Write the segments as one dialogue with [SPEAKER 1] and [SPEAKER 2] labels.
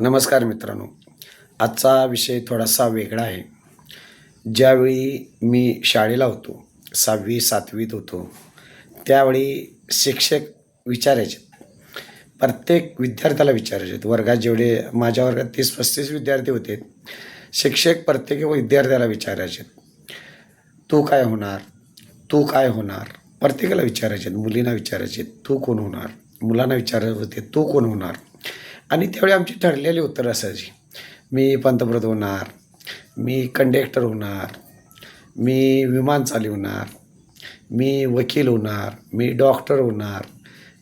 [SPEAKER 1] नमस्कार मित्रांनो. आजचा विषय थोडासा वेगळा आहे. ज्यावेळी मी शाळेला होतो सहावी सातवीत होतो त्यावेळी शिक्षक विचारायचे. प्रत्येक विद्यार्थ्याला विचारायचे. वर्गात जेवढे माझ्या वर्गात तीस पस्तीस विद्यार्थी होते शिक्षक प्रत्येक विद्यार्थ्याला विचारायचे. तू काय होणार? तू काय होणार? प्रत्येकाला विचारायचे. मुलींना विचारायचे. तू कोण होणार? मुलांना विचारत होते. तू कोण होणार? आणि त्यावेळी आमची ठरलेली उत्तर असायची. मी पंतप्रधान होणार मी कंडक्टर होणार मी विमान चालवणार मी वकील होणार मी डॉक्टर होणार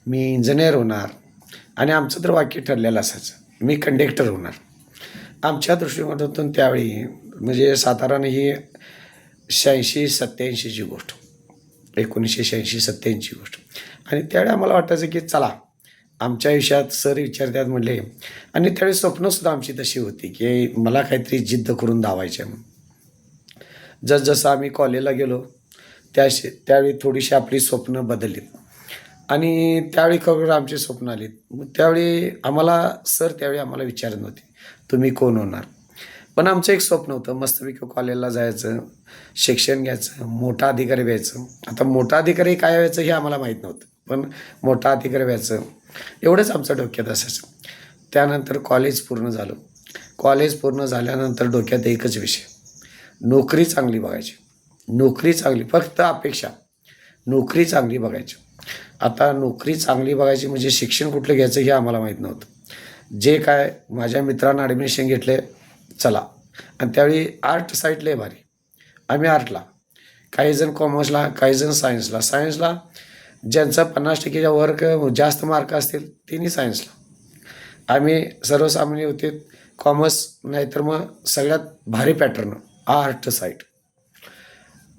[SPEAKER 1] मी इंजिनियर होणार आणि आमचं तर वाक्य ठरलेलं असायचं. मी कंडक्टर होणार. आमच्या दृष्टिकोनातून त्यावेळी म्हणजे साधारण ही शहाऐंशी सत्याऐंशीची गोष्ट एकोणीसशे शहाऐंशी सत्त्याऐंशी गोष्ट. आणि त्यावेळी आम्हाला वाटायचं की चला आमच्या आयुष्यात सर विचारतात म्हणले आणि त्यावेळी स्वप्नसुद्धा आमची तशी होती की मला काहीतरी जिद्द करून धावायचे म्हणून जसजसं आम्ही कॉलेजला गेलो त्याशी त्यावेळी थोडीशी आपली स्वप्न बदलली. आणि त्यावेळी खरोखर आमची स्वप्न आलीत मग त्यावेळी आम्हाला सर त्यावेळी आम्हाला विचारत नव्हते तुम्ही कोण होणार? पण आमचं एक स्वप्न होतं मस्तपैकी कॉलेजला जायचं शिक्षण घ्यायचं मोठा अधिकारी व्हायचं. आता मोठा अधिकारी काय व्हायचं हे आम्हाला माहीत नव्हतं पण मोठा अधिकारी व्हायचं. एवढंच आमचं डोक्यात असायचं. त्यानंतर कॉलेज पूर्ण झालं. कॉलेज पूर्ण झाल्यानंतर डोक्यात एकच विषय. नोकरी चांगली बघायची. नोकरी चांगली फक्त अपेक्षा. नोकरी चांगली बघायची. आता नोकरी चांगली बघायची म्हणजे शिक्षण कुठलं घ्यायचं हे आम्हाला माहीत नव्हतं. जे काय माझ्या मित्रांना ॲडमिशन घेतले चला. आणि त्यावेळी आर्ट साईडला भारी. आम्ही आर्टला काही जण कॉमर्सला काही जण सायन्सला सायन्सला ज्यांचा पन्नास टक्केच्या वर्ग जास्त मार्क असतील तिन्ही सायन्सला आम्ही सर्वसामान्य होते कॉमर्स नाहीतर मग सगळ्यात भारी पॅटर्न आर्ट साईट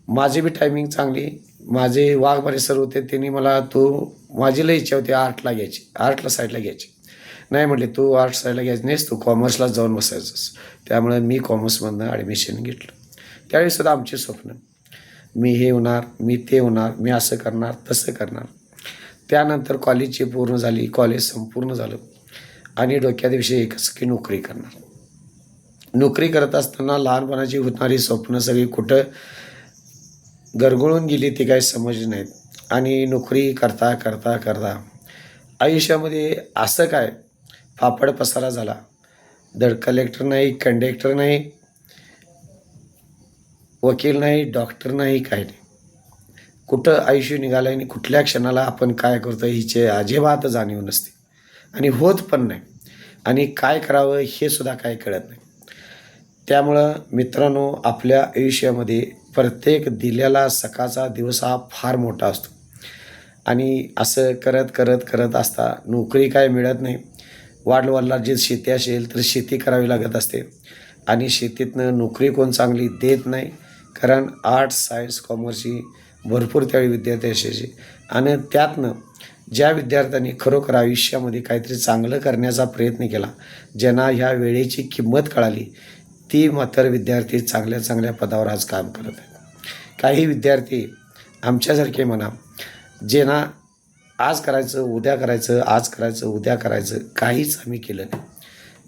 [SPEAKER 1] माझी बी टायमिंग चांगली माझे वाघमारे सर होते त्यांनी मला तू माझी लई इच्छा होती आर्टला घ्यायची आर्टला साईडला घ्यायची. नाही म्हटले तू आर्ट साईडला घ्यायची नाहीस तू कॉमर्सलाच जाऊन बसायचंस. त्यामुळे मी कॉमर्समधनं ॲडमिशन घेतलं. त्यावेळीसुद्धा आमचे स्वप्न मी हे होणार मी ते होणार मी असं करणार तसं करणार. त्यानंतर कॉलेजची पूर्ण झाली कॉलेज संपूर्ण झालं. आणि डोक्यात विषय एकच की नोकरी करणार. नोकरी करत असताना लहानपणाची होणारी स्वप्न सगळी कुठं गरगळून गेली ती काही समज नाहीत. आणि नोकरी करता करता करता आयुष्यामध्ये असं काय? पापड पसारा झाला. धड कलेक्टर नाही कंडक्टर नाही वकील नाही डॉक्टर नाही काही नाही. कुठं आयुष्य निघालं आणि कुठल्या क्षणाला आपण काय करतो हिचे अजिबात जाणीव नसते. आणि होत पण नाही. आणि काय करावं हे सुद्धा काय कळत नाही. त्यामुळं मित्रांनो आपल्या आयुष्यामध्ये प्रत्येक दिलेला सकाळचा दिवस हा फार मोठा असतो. आणि असं करत करत करत असता नोकरी काय मिळत नाही. वाढवडला जे शेती असेल तर शेती करावी लागत असते. आणि शेतीतनं नोकरी कोण चांगली देत नाही. कारण आर्ट्स सायन्स कॉमर्सची भरपूर त्यावेळी विद्यार्थी असायचे आणि त्यातनं ज्या विद्यार्थ्यांनी खरोखर आयुष्यामध्ये काहीतरी चांगलं करण्याचा प्रयत्न केला ज्यांना ह्या वेळेची किंमत कळाली ती मात्र विद्यार्थी चांगल्या चांगल्या पदावर आज काम करत आहेत. काही विद्यार्थी आमच्यासारखे म्हणा ज्यांना आज करायचं उद्या करायचं आज करायचं उद्या करायचं काहीच आम्ही केलं नाही.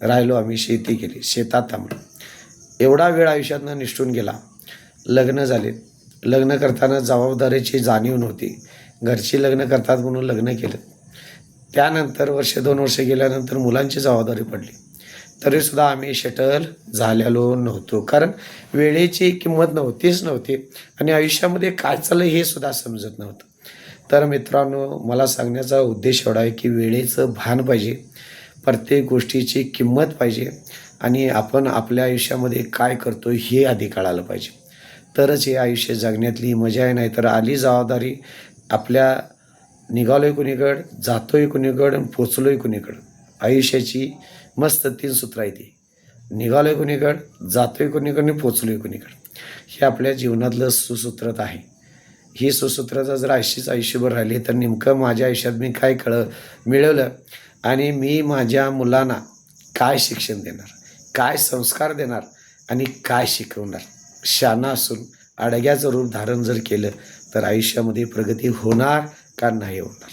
[SPEAKER 1] राहिलो आम्ही शेती केली शेतात थांबलो. एवढा वेळ आयुष्यातनं निष्ठून गेला लग्न झाले. लग्न करताना जबाबदारीची जाणीव नव्हती. घरची लग्न करतात म्हणून लग्न केलं. त्यानंतर वर्ष दोन वर्ष गेल्यानंतर मुलांची जबाबदारी पडली. तरीसुद्धा आम्ही शटल झालेलो नव्हतो. कारण वेळेची किंमत नव्हतीच नव्हती आणि आयुष्यामध्ये काय चाललं हे सुद्धा समजत नव्हतं. तर मित्रांनो मला सांगण्याचा उद्देश एवढा आहे की वेळेचं भान पाहिजे. प्रत्येक गोष्टीची किंमत पाहिजे आणि आपण आपल्या आयुष्यामध्ये काय करतो हे आधी कळालं पाहिजे. तरच हे आयुष्य जगण्यातली मजा आहे नाही तर आली जबाबदारी. आपल्या निघालोय कुणीकड जातोय कुणीकड आणि पोचलोय कुणीकड. आयुष्याची मस्त तीन सूत्र आहे ती निघालोय कुणीकड जातोय कुणीकड आणि पोचलोय कुणीकड. हे आपल्या जीवनातलं सुसूत्रत आहे. ही सुसूत्रता जर अशीच आयुष्यभर राहिली तर नेमकं माझ्या आयुष्यात मी काय कळ मिळवलं आणि मी माझ्या मुलांना काय शिक्षण देणार काय संस्कार देणार आणि काय शिकवणार? शाना असून अडग्याचं रूप धारण जर केलं तर आयुष्यामध्ये प्रगती होणार का नाही होणार?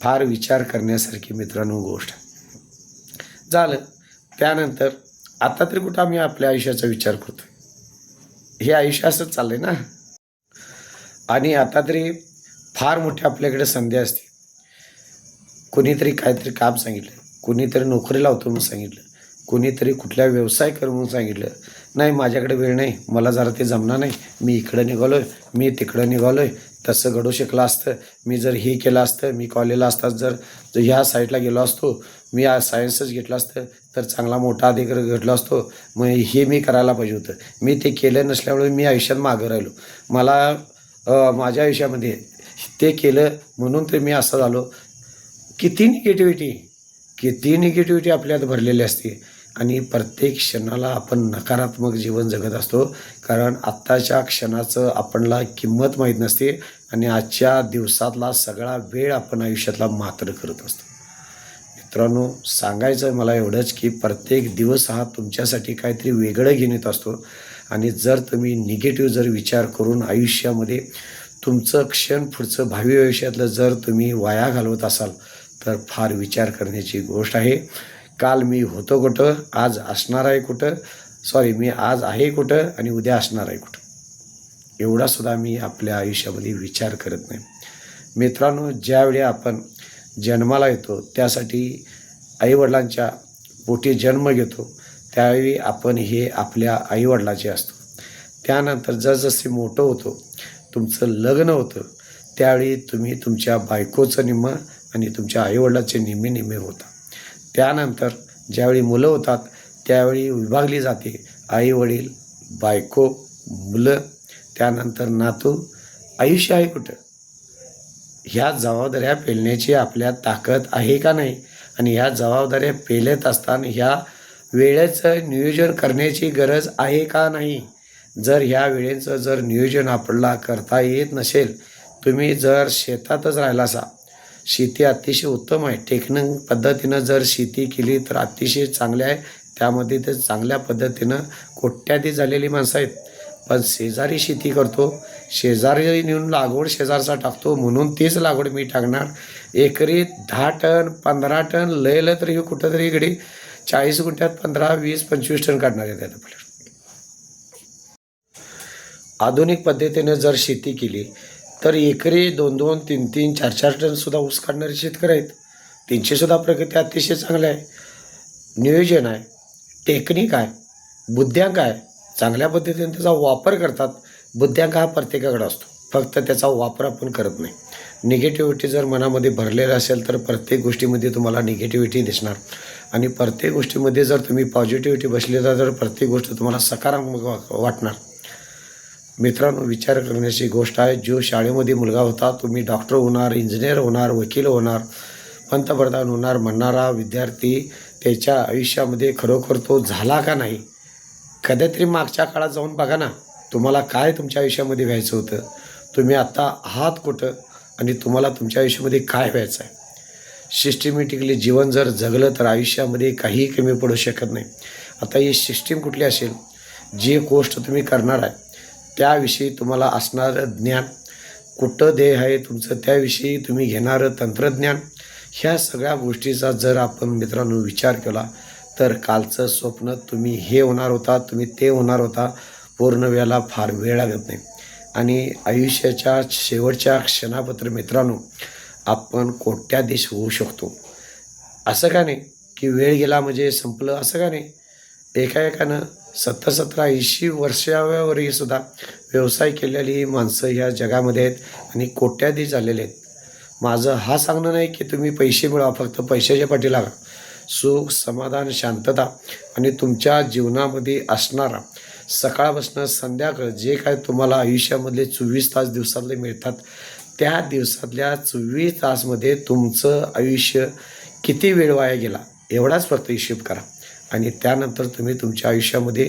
[SPEAKER 1] फार विचार करण्यासारखी मित्रांनो गोष्ट. झालं. त्यानंतर आता तरी कुठं आम्ही आपल्या आयुष्याचा विचार करतो हे आयुष्य असंच चाललंय ना? आणि आता तरी फार मोठी आपल्याकडे संधी असते कोणीतरी काहीतरी काम सांगितलं. कोणीतरी नोकरी लावतो म्हणून सांगितलं. कोणीतरी कुठल्या व्यवसाय कर म्हणून सांगितलं. नाही माझ्याकडे वेळ नाही. मला जरा ते जमणार नाही. मी इकडं निघालो आहे मी तिकडं निघालो आहे तसं घडू शकलं असतं. मी जर हे केलं असतं मी कॉलेजला असतात जर ह्या साईडला गेलो असतो मी आज सायन्सच घेतलं असतं तर चांगला मोठा अधिकार घडला असतो. मग हे मी करायला पाहिजे होतं. मी ते केलं नसल्यामुळे मी आयुष्यात मागं राहिलो. मला माझ्या आयुष्यामध्ये ते केलं म्हणून तर मी असं झालो. किती निगेटिव्हिटी किती निगेटिव्हिटी आपल्यात भरलेली असते. आणि प्रत्येक क्षणाला आपण नकारात्मक जीवन जगत असतो. कारण आत्ताच्या क्षणाचं आपणला किंमत माहीत नसते आणि आजच्या दिवसातला सगळा वेळ आपण आयुष्यातला मात्र करत असतो. मित्रांनो सांगायचं मला एवढंच की प्रत्येक दिवस हा तुमच्यासाठी काहीतरी वेगळं घेऊन येत असतो. आणि जर तुम्ही निगेटिव्ह जर विचार करून आयुष्यामध्ये तुमचं क्षण पुढचं भावी आयुष्यातलं जर तुम्ही वाया घालवत असाल तर फार विचार करण्याची गोष्ट आहे. काल मी होतो कुठं आज असणार आहे कुठं सॉरी मी आज आहे कुठं आणि उद्या असणार आहे कुठं. एवढासुद्धा मी आपल्या आयुष्यामध्ये विचार करत नाही. मित्रांनो ज्यावेळी आपण जन्माला येतो त्यासाठी आईवडिलांच्या पोटी जन्म घेतो त्यावेळी आपण हे आपल्या आईवडिलाचे असतो. त्यानंतर जसजसे मोठं होतो तुमचं लग्न होतं त्यावेळी तुम्ही तुमच्या बायकोचं निम्म आणि तुमच्या आईवडिलाचे निम्मे निम्मे होता. त्यानंतर ज्यावेळी मुलं होतात त्यावेळी विभागली जाते. आई वडील बायको मुलं त्यानंतर नातू. आयुष्य आहे कुठं? ह्या जबाबदाऱ्या पेलण्याची आपल्या ताकद आहे का नाही? आणि ह्या जबाबदाऱ्या पेलत असताना ह्या वेळेचं नियोजन करण्याची गरज आहे का नाही? जर ह्या वेळेचं जर नियोजन आपल्याला करता येत नसेल तुम्ही जर शेतातच राहिला असा शेती अतिशय उत्तम आहे. टेक्निक पद्धतीनं जर शेती केली तर अतिशय चांगली आहे. त्यामध्ये ते चांगल्या पद्धतीनं कोट्याधी झालेली माणसं आहेत. पण शेजारी शेती करतो. शेजारी नेऊन लागवड शेजारचा टाकतो. म्हणून तीच लागवड मी टाकणार. एकरी दहा टन पंधरा टन लयलं तरी कुठंतरी इकडे चाळीस गुंठ्यात पंधरा वीस पंचवीस टन काढणार आहे त्याला आधुनिक पद्धतीने जर शेती केली तर एकरी दोन दोन तीन तीन चार चार टनसुद्धा ऊस काढणारे शेतकरी आहेत. त्यांचीसुद्धा प्रगती अतिशय चांगली आहे. नियोजन आहे. टेक्निक आहे. बुद्ध्यांक आहे. चांगल्या पद्धतीने त्याचा वापर करतात. बुद्ध्यांक हा प्रत्येकाकडे असतो. फक्त त्याचा वापर आपण करत नाही. निगेटिव्हिटी जर मनामध्ये भरलेलं असेल तर प्रत्येक गोष्टीमध्ये तुम्हाला निगेटिव्हिटी दिसणार. आणि प्रत्येक गोष्टीमध्ये जर तुम्ही पॉझिटिव्हिटी बसली तर प्रत्येक गोष्ट तुम्हाला सकारात्मक वा- वाटणार. मित्रांनो विचार करण्याची गोष्ट आहे जो शाळेमध्ये मुलगा होता तुम्ही डॉक्टर होणार इंजिनियर होणार वकील होणार पंतप्रधान होणार म्हणणारा विद्यार्थी त्याच्या आयुष्यामध्ये खरोखर तो झाला का नाही कधीतरी मागच्या काळात जाऊन बघा ना तुम्हाला काय तुमच्या आयुष्यामध्ये व्हायचं होतं तुम्ही आत्ता आहात कुठं आणि तुम्हाला तुमच्या आयुष्यामध्ये काय व्हायचं आहे. सिस्टमॅटिकली जीवन जर जगलं तर आयुष्यामध्ये काहीही कमी पडू शकत नाही. आता ही सिस्टीम कुठली असेल? जी गोष्ट तुम्ही करणार आहे त्याविषयी तुम्हाला असणारं ज्ञान. कुठं देह आहे तुमचं त्याविषयी तुम्ही घेणारं तंत्रज्ञान. ह्या सगळ्या गोष्टीचा जर आपण मित्रांनो विचार केला तर कालचं स्वप्न तुम्ही हे होणार होता तुम्ही ते होणार होता पूर्ण वेळेला फार वेळ लागत नाही. आणि आयुष्याच्या शेवटच्या क्षणापत्र मित्रांनो आपण कोट्याधीश होऊ शकतो. असं का नाही की वेळ गेला म्हणजे संपलं असं का नाही? एका एकानं सत्तर सतरा ऐंशी वर्षावरही सुद्धा व्यवसाय केलेली माणसं ह्या जगामध्ये आहेत आणि कोट्याधी झालेले आहेत. माझं हा सांगणं नाही की तुम्ही पैसे मिळवा फक्त पैशाच्या पाठी लागा. सुख समाधान शांतता आणि तुमच्या जीवनामध्ये असणारा सकाळपासून संध्याकाळ जे काय तुम्हाला आयुष्यामधले चोवीस तास दिवसातले मिळतात त्या दिवसातल्या चोवीस तासमध्ये तुमचं आयुष्य किती वेळ वाया गेला एवढाच फक्त हिशोब करा. आणि त्यानंतर तुम्ही तुमच्या आयुष्यामध्ये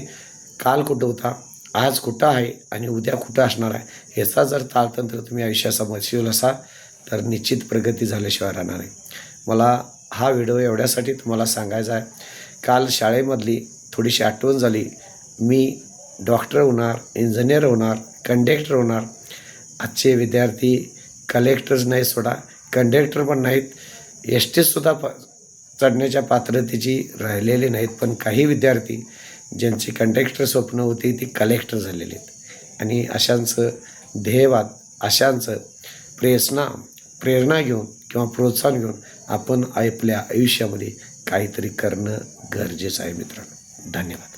[SPEAKER 1] काल कुठं होता आज कुठं आहे आणि उद्या कुठं असणार आहे याचा जर ताळतंत्र तुम्ही आयुष्यासमोर असाल तर निश्चित प्रगती झाल्याशिवाय राहणार आहे मला हा व्हिडिओ एवढ्यासाठी तुम्हाला सांगायचा आहे काल शाळेमधली थोडीशी आठवण झाली. मी डॉक्टर होणार इंजिनियर होणार कंडक्टर होणार. आजचे विद्यार्थी कलेक्टर्स नाही सोडा कंडक्टर पण नाहीत. एस टीसुद्धा प चढण्याच्या पात्रतेची राहिलेली नाहीत पण काही विद्यार्थी ज्यांची कंडक्टर स्वप्न होती ती कलेक्टर झालेली आहेत. आणि अशांचं ध्येयवाद अशांचं प्रेसना प्रेरणा घेऊन किंवा प्रोत्साहन घेऊन आपण आपल्या आयुष्यामध्ये काहीतरी करणं गरजेचं आहे मित्रांनो. धन्यवाद.